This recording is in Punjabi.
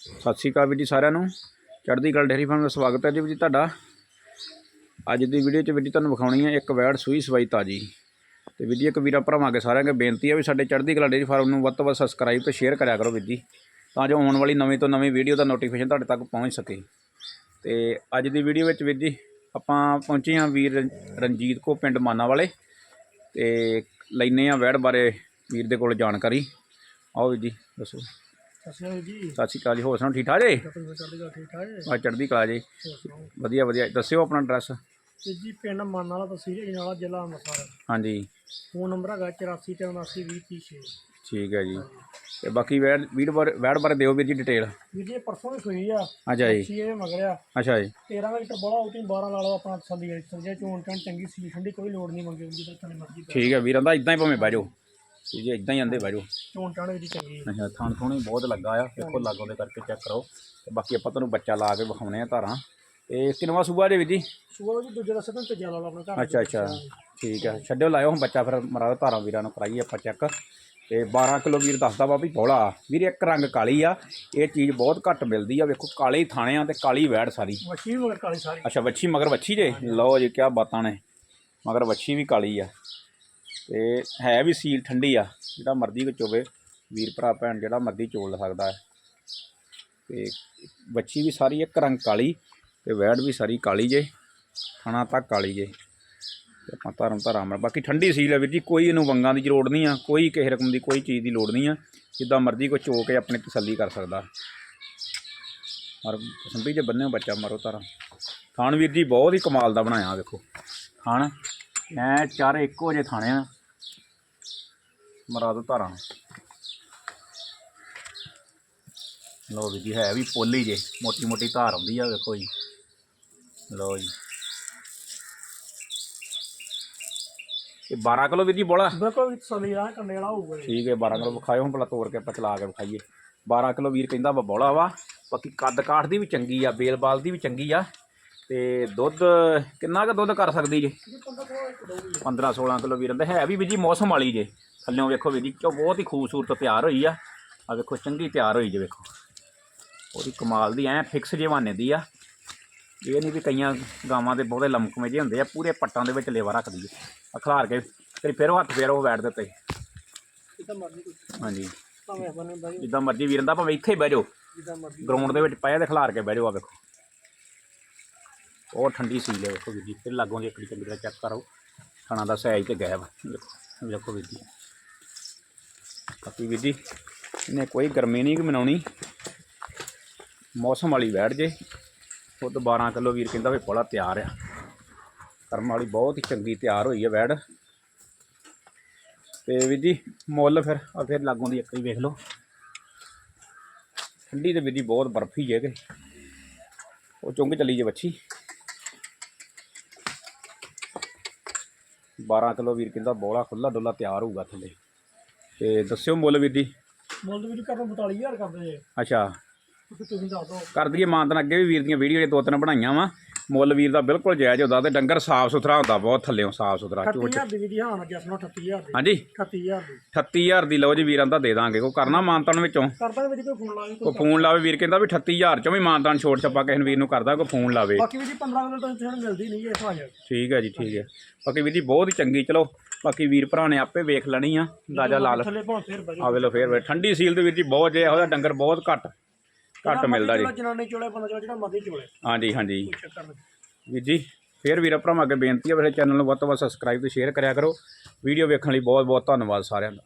ਸਤਿ ਸ਼੍ਰੀ ਅਕਾਲ ਵੀਰ ਜੀ ਸਾਰਿਆਂ ਨੂੰ। ਚੜ੍ਹਦੀ ਕਲਾ ਡੇਅਰੀ ਫਾਰਮ ਦਾ ਸਵਾਗਤ ਹੈ ਜੀ ਵੀਰ ਜੀ ਤੁਹਾਡਾ। ਅੱਜ ਦੀ ਵੀਡੀਓ 'ਚ ਵੀਰ ਜੀ ਤੁਹਾਨੂੰ ਵਿਖਾਉਣੀ ਹੈ ਇੱਕ ਵੈੜ ਸੂਈ ਸਵਾਈ ਤਾਜੀ। ਤੇ ਵੀਰ ਜੀ ਇੱਕ ਵੀਰਾਂ ਭਰਾਵਾਂ ਅੱਗੇ ਸਾਰਿਆਂ ਅੱਗੇ ਬੇਨਤੀ ਹੈ ਵੀ ਸਾਡੇ ਚੜ੍ਹਦੀ ਕਲਾ ਡੇਅਰੀ ਫਾਰਮ ਨੂੰ ਵੱਧ ਤੋਂ ਵੱਧ ਸਬਸਕ੍ਰਾਈਬ ਤੇ ਸ਼ੇਅਰ ਕਰਿਆ ਕਰੋ ਵੀਰ ਜੀ। ਤਾਂ ਜੋ ਆਉਣ ਵਾਲੀ ਨਵੀਂ ਤੋਂ ਨਵੀਂ ਵੀਡੀਓ ਦਾ ਨੋਟੀਫਿਕੇਸ਼ਨ ਤੁਹਾਡੇ ਤੱਕ ਪਹੁੰਚ ਸਕੇ। ਤੇ ਅੱਜ ਦੀ ਵੀਡੀਓ ਵਿੱਚ ਵੀਰ ਜੀ ਆਪਾਂ ਪਹੁੰਚੇ ਹਾਂ ਵੀਰ ਰਣਜੀਤ ਕੋ ਪਿੰਡ ਮਾਨਾ ਵਾਲੇ। ਤੇ ਲੈਨੇ ਆ ਵੈੜ ਬਾਰੇ ਵੀਰ ਦੇ ਕੋਲ ਜਾਣਕਾਰੀ। ਆਓ ਵੀਰ ਜੀ, ਦੱਸੋ। ਅਕਾਲ ਜੀ। ਸਤਿ ਸ਼੍ਰੀ ਅਕਾਲ ਜੀ ਹੋਰ ਸੁਣਾਓ ਠੀਕ ਠਾਕ ਜੀ? ਠੀਕ ਠਾਕ ਹੈ ਆ ਚੜ੍ਹਦੀ ਕਲਾ ਜੀ। ਹੋਰ ਸੁਣਾਓ? ਵਧੀਆ ਵਧੀਆ। ਦੱਸਿਓ ਆਪਣਾ ਐਡਰੈਸ ਤੇ ਜੀ ਪਿੰਡ ਮਾਨ ਵਾਲਾ ਤਹਿਸੀਲ ਜਨਾਲਾ ਜ਼ਿਲ੍ਹਾ ਅੰਮ੍ਰਿਤਸਰ। ਹਾਂਜੀ। ਫੋਨ ਨੰਬਰ ਹੈਗਾ 84792036 ਠੀਕ ਹੈ ਜੀ। ਤੇ ਬਾਕੀ ਵੈੜ ਵੀਡ ਬਾਰੇ ਵੈੜ ਬਾਰੇ ਦਿਓ ਵੀਰ ਜੀ ਡਿਟੇਲ ਵੀਰ ਜੀ ਇਹ ਪਰਸੋਂ ਵੀ ਸੋਈ ਆ। ਅੱਛਾ ਜੀ। ਸੀ ਇਹ ਮਗਰਿਆ ਅੱਛਾ ਜੀ। 13 ਲੀਟਰ ਬੜਾ ਉਤੀ 12 ਲਾ ਲਓ ਆਪਣਾ ਤਸੱਲੀ ਹੈ ਚੋਣ ਚਣ ਚੰਗੀ ਸੀ ਠੰਡੀ ਕੋਈ ਲੋੜ ਨਹੀਂ ਮੰਗੀ ਉਹਦੀ ਤਾਂ ਤੁਹਾਨੂੰ ਮਰਜ਼ੀ ਠੀਕ ਹੈ ਵੀਰਾਂ ਦਾ ਇਦਾਂ ਹੀ ਭਾਵੇਂ ਬਹਿ ਜਾਓ। ਜੀ ਜੀ ਇਦਾਂ ਹੀ ਆਂਦੇ ਬਹਿ ਜਾਓ। ਚੋਣ ਚਣ ਵੀ ਚੰਗੀ ਅੱਛਾ ਥਾਂ ਥੋਣੀ ਬਹੁਤ ਲੱਗਾ ਆ। ਦੇਖੋ ਲਾਗੋਂ ਦੇ ਕਰਕੇ ਚੈੱਕ ਕਰੋ। ਤੇ ਬਾਕੀ ਆਪਾਂ ਤੁਹਾਨੂੰ ਬੱਚਾ ਲਾ ਕੇ ਵਿਖਾਉਣੇ ਆ ਧਾਰਾਂ। ਤੇ ਕਿੰਨਵਾ ਸੂਬਾ ਦੇ ਵੀਰ ਜੀ? ਸੂਆ ਜੀ ਦੂਜੇ ਸਦਨ ਤੇ ਜਾ ਲਾ ਆਪਣਾ ਘਰ ਅੱਛਾ ਅੱਛਾ। ਠੀਕ ਹੈ ਛੱਡਿਓ ਲਾਇਓ ਹੁਣ ਬੱਚਾ ਫਿਰ ਮਰਾ ਧਾਰਾਂ ਵੀਰਾਂ ਨੂੰ ਕਰਾਈਏ ਆਪਾਂ ਚੈੱਕ ਤੇ 12 ਕਿਲੋ ਵੀਰ ਦੱਸਦਾ ਵਾ ਵੀ ਬੋਲਾ। ਵੀਰ ਇੱਕ ਰੰਗ ਕਾਲੀ ਆ। ਇਹ ਚੀਜ਼ ਬਹੁਤ ਘੱਟ ਮਿਲਦੀ ਆ। ਵੇਖੋ ਕਾਲੇ ਥਾਣੇ ਆ ਤੇ ਕਾਲੀ ਵੈੜ ਸਾਰੀ। ਮੱਛੀ ਵੀ ਮਗਰ ਕਾਲੀ ਸਾਰੀ। ਅੱਛਾ ਵੱਛੀ ਮਗਰ ਵੱਛੀ ਜੇ? ਲਓ ਜੀ ਕਿਆ ਬਾਤਾਂ ਨੇ। ਮਗਰ ਵੱਛੀ ਵੀ ਕਾਲੀ ਆ। ਤੇ ਹੈ ਵੀ ਸੀਲ ਠੰਡੀ ਆ, ਜਿਹੜਾ ਮਰਜ਼ੀ ਵਿੱਚ ਹੋਵੇ, ਵੀਰ ਭਰਾ, ਭੈਣ, ਜਿਹੜਾ ਮਰਜ਼ੀ ਚੋਲ ਸਕਦਾ ਹੈ। ਤੇ ਵੱਛੀ ਵੀ ਸਾਰੀ ਇੱਕ ਰੰਗ ਕਾਲੀ ਤੇ ਵੈੜ ਵੀ ਸਾਰੀ ਕਾਲੀ ਜੇ ਖਾਣਾ ਤੱਕ ਕਾਲੀ ਜੇ। ਤੇ ਆਪਾਂ ਧਰਮ ਧਰਾਮ ਬਾਕੀ ਠੰਡੀ ਸੀਲ ਹੈ ਵੀਰ ਜੀ, ਕੋਈ ਇਹਨੂੰ ਵੰਗਾਂ ਦੀ ਲੋੜ ਨਹੀਂ ਆ, ਕੋਈ ਕਿਸੇ ਰਕਮ ਦੀ ਕੋਈ ਚੀਜ਼ ਦੀ ਲੋੜ ਨਹੀਂ ਆ। ਜਿੱਦਾਂ ਮਰਜ਼ੀ ਕੋਈ ਚੋ ਕੇ ਆਪਣੀ ਤਸੱਲੀ ਕਰ ਸਕਦਾ। ਔਰ ਸੰਭੀ ਜੇ ਬੰਨੇ ਬੱਚਾ, ਮਾਰੋ ਧਾਰਾਂ ਥਾਣ ਵੀਰ ਜੀ, ਬਹੁਤ ਹੀ ਕਮਾਲ ਦਾ ਬਣਾਇਆ ਵੇਖੋ ਥਾਣ ਐ ਚਾਰੇ ਇੱਕੋ ਜਿਹੇ ਥਾਣੇ ਆ। ਮਰਾ ਦੋ ਧਾਰਾਂ ਲੋ ਵੀਰ ਜੀ ਹੈ ਵੀ ਪੋਲੀ ਜੇ ਮੋਟੀ ਮੋਟੀ ਧਾਰ ਆਉਂਦੀ ਆ ਵੇਖੋ ਜੀ। ਲੋ ਜੀ। ਇਹ 12 ਕਿਲੋ ਵੀਰ ਜੀ ਬੋਲਾ? ਬਿਲਕੁਲ ਤਸੱਲੀ ਆ ਕੰਡੇ ਵਾਲਾ ਹੋਊਗਾ ਠੀਕ ਹੈ 12 ਕਿਲੋ ਵਿਖਾਇਓ ਹੁਣ ਭਲਾ ਤੋੜ ਕੇ ਆਪਾਂ ਚਲਾ ਕੇ ਵਿਖਾਈਏ। 12 ਕਿਲੋ ਵੀਰ ਕਹਿੰਦਾ ਵਾ ਬੋਲਾ ਵਾ ਬਾਕੀ ਕੱਦ ਕਾਠ ਦੀ ਵੀ ਚੰਗੀ ਆ ਬੇਲ ਬਾਲ ਦੀ ਵੀ ਚੰਗੀ ਆ ਤੇ ਦੁੱਧ ਕਿੰਨਾ ਕੁ ਦੁੱਧ ਕਰ ਸਕਦੀ ਜੇ? 15 16 ਕਿਲੋ ਵੀਰ। ਕਹਿੰਦਾ ਹੈ ਵੀ ਵੀ ਜੀ ਮੌਸਮ ਵਾਲੀ ਜੇ। ਥੱਲਿਓਂ ਵੇਖੋ ਵੀ ਜੀ ਕਿਉਂ ਬਹੁਤ ਹੀ ਖੂਬਸੂਰਤ ਤਿਆਰ ਹੋਈ ਆ। ਆ ਵੇਖੋ ਚੰਗੀ ਤਿਆਰ ਹੋਈ ਜੇ ਵੇਖੋ। ਉਹਦੀ ਕਮਾਲ ਦੀ ਐ ਫਿਕਸ ਜਵਾਨੇ ਦੀ ਆ। ਇਹ ਨਹੀਂ ਵੀ ਕਈਆਂ ਗਾਵਾਂ ਦੇ ਬਹੁਤੇ ਲਮਕਵੇਂ ਜਿਹੇ ਹੁੰਦੇ ਆ ਪੂਰੇ ਪੱਟਾਂ ਦੇ ਵਿੱਚ ਲੇਵਾ ਰੱਖਦੀ ਹੈ ਅਖਲਾਰ ਕੇ ਤੇ ਫਿਰ ਉਹ ਹੱਥ ਫੇਰ ਉਹ ਬੈਠ ਦਿੱਤੇ ਹਾਂਜੀ। ਜਿੱਦਾਂ ਮਰਜ਼ੀ ਵੀਰ ਦਾ ਭਾਵੇਂ ਇੱਥੇ ਹੀ ਬਹਿ ਜਾਓ। ਗਰਾਊਂਡ ਦੇ ਵਿੱਚ ਪਾਇਆ ਤੇ ਖਿਲਾਰ ਕੇ ਬਹਿ ਜਾਓ ਆ ਵੇਖੋ। ਉਹ ਠੰਡੀ ਸੀਲ ਹੈ ਵੇਖੋ ਵੀਰ ਜੀ। ਫਿਰ ਲਾਗੋਂ ਦੀ ਇੱਕ ਚੰਗੀ ਤਰ੍ਹਾਂ ਚੈੱਕ ਕਰੋ। ਖਾਣਾ ਦਾ ਸਾਈਜ਼ ਤੇ ਗਾਇਬ ਵੇਖੋ ਵੇਖੋ ਵੀਰ ਜੀ। ਬਾਕੀ ਵੀਰ ਜੀ, ਇਹਨੇ ਕੋਈ ਗਰਮੀ ਨਹੀਂ ਕਿ ਮਨਾਉਣੀ। ਮੌਸਮ ਵਾਲੀ ਵੈੜ ਜੇ। ਉਹ ਖੁਦ 12 ਕਿਲੋ ਵੀਰ ਕਹਿੰਦਾ ਵੀ ਬੜਾ ਤਿਆਰ ਆ। ਕਰਮ ਵਾਲੀ ਬਹੁਤ ਹੀ ਚੰਗੀ ਤਿਆਰ ਹੋਈ ਹੈ ਵੈੜ ਤੇ ਵੀਰ ਜੀ, ਮੁੱਲ ਫਿਰ ਆ ਫਿਰ ਲਾਗੋਂ ਦੀ ਇੱਕ ਹੀ ਵੇਖ ਲਓ। ਠੰਡੀ ਤੇ ਵੀਰ ਜੀ ਬਹੁਤ ਬਰਫੀ ਜੇ ਕਿ। ਉਹ ਚੁੰਗ ਚਲੀ ਜੇ ਬੱਚੀ 12 ਕਿਲੋ ਵੀਰ ਕਹਿੰਦਾ ਬੋਲਾ ਖੁੱਲਾ ਡੁੱਲਾ ਤਿਆਰ ਹੋਊਗਾ ਥੱਲੇ। ਤੇ ਦੱਸਿਓ ਮੁੱਲ ਵੀਰ ਜੀ। ਮੁੱਲ ਦੇ ਵਿੱਚ ਕਰਨ 42000 ਕਰਦੇ ਜੇ। ਅੱਛਾ। ਤੁਸੀਂ ਤੁਸੀਂ ਦੱਸ ਦਿਓ। ਕਰ ਦਈਏ ਮਾਨਤਨ ਅੱਗੇ ਵੀ ਵੀਰ ਦੀਆਂ ਵੀਡੀਓ ਦੋ ਤਿੰਨ ਬਣਾਈਆਂ ਵਾ। ਮੁੱਲ ਵੀਰ ਦਾ ਬਿਲਕੁਲ ਜਾਇਜ਼ ਹੁੰਦਾ ਤੇ ਡੰਗਰ ਸਾਫ਼ ਸੁਥਰਾ ਹੁੰਦਾ ਬਹੁਤ ਥੱਲਿਓਂ ਸਾਫ਼ ਸੁਥਰਾ ਚੋਚ 38000 ਦੀ ਵੀ ਜੀ ਹਾਂ ਨਾ ਜਸ ਨੂੰ 38000 ਦੀ। ਹਾਂਜੀ। 38000 ਦੀ। 38000 ਦੀ ਲਓ ਜੀ ਵੀਰਾਂ ਦਾ ਦੇ ਦਾਂਗੇ ਕੋ ਕਰਨਾ ਮਾਨਤਨ ਵਿੱਚੋਂ? ਕਰਦਾ ਵਿੱਚ ਕੋਈ ਫੋਨ ਲਾਵੇ ਕੋ ਫੋਨ ਲਾਵੇ ਵੀਰ ਕਹਿੰਦਾ ਵੀ 38000 ਚੋਂ ਵੀ ਮਾਨਤਨ ਛੋਟ ਛੱਪਾ ਕਿਸੇ ਵੀਰ ਨੂੰ ਕਰਦਾ ਕੋ ਫੋਨ ਲਾਵੇ। ਬਾਕੀ ਵੀ ਜੀ 15 ਕਿਲੋ ਤਾਂ ਮਿਲਦੀ ਨਹੀਂ ਹੈ ਭਾਜ ਠੀਕ ਹੈ ਜੀ ਠੀਕ ਹੈ। ਬਾਕੀ ਵੀਰ ਜੀ ਬਹੁਤ ਹੀ ਚੰਗੀ ਚਲੋ। ਬਾਕੀ ਵੀਰ ਭਰਾ ਨੇ ਆਪੇ ਵੇਖ ਲੈਣੀ ਆ ਅੰਦਾਜ਼ਾ ਲਾ ਲ। ਥੱਲੇ ਭਾਂ ਫੇਰ ਬਜੋ ਆ ਵੇਲੋ ਫੇਰ ਵੇ ਠੰਡੀ ਸੀਲ ਦੇ ਵੀਰ ਜੀ ਬਹੁਤ ਜੇ ਇਹੋ ਜਿਹਾ ਡੰਗਰ ਬਹੁਤ ਘੱਟ ਘੱਟ ਮਿਲਦਾ ਜੀ। ਜਨਾਨੀ ਚੋਲੇ ਬੰਦਾ ਚੋਲੇ ਜਿਹੜਾ ਮਰਜ਼ੀ ਚੋਲੇ। ਹਾਂਜੀ ਹਾਂਜੀ। ਕੋਈ ਚੱਕਰ ਨਹੀਂ। ਵੀਰ ਜੀ ਫੇਰ ਵੀਰ ਭਰਾਵਾਂ ਅੱਗੇ ਬੇਨਤੀ ਹੈ ਮੇਰੇ ਚੈਨਲ ਨੂੰ ਵੱਧ ਤੋਂ ਵੱਧ ਸਬਸਕ੍ਰਾਈਬ ਤੇ ਸ਼ੇਅਰ ਕਰਿਆ ਕਰੋ। ਵੀਡੀਓ ਵੇਖਣ ਲਈ ਬਹੁਤ ਬਹੁਤ ਧੰਨਵਾਦ ਸਾਰਿਆਂ ਦਾ।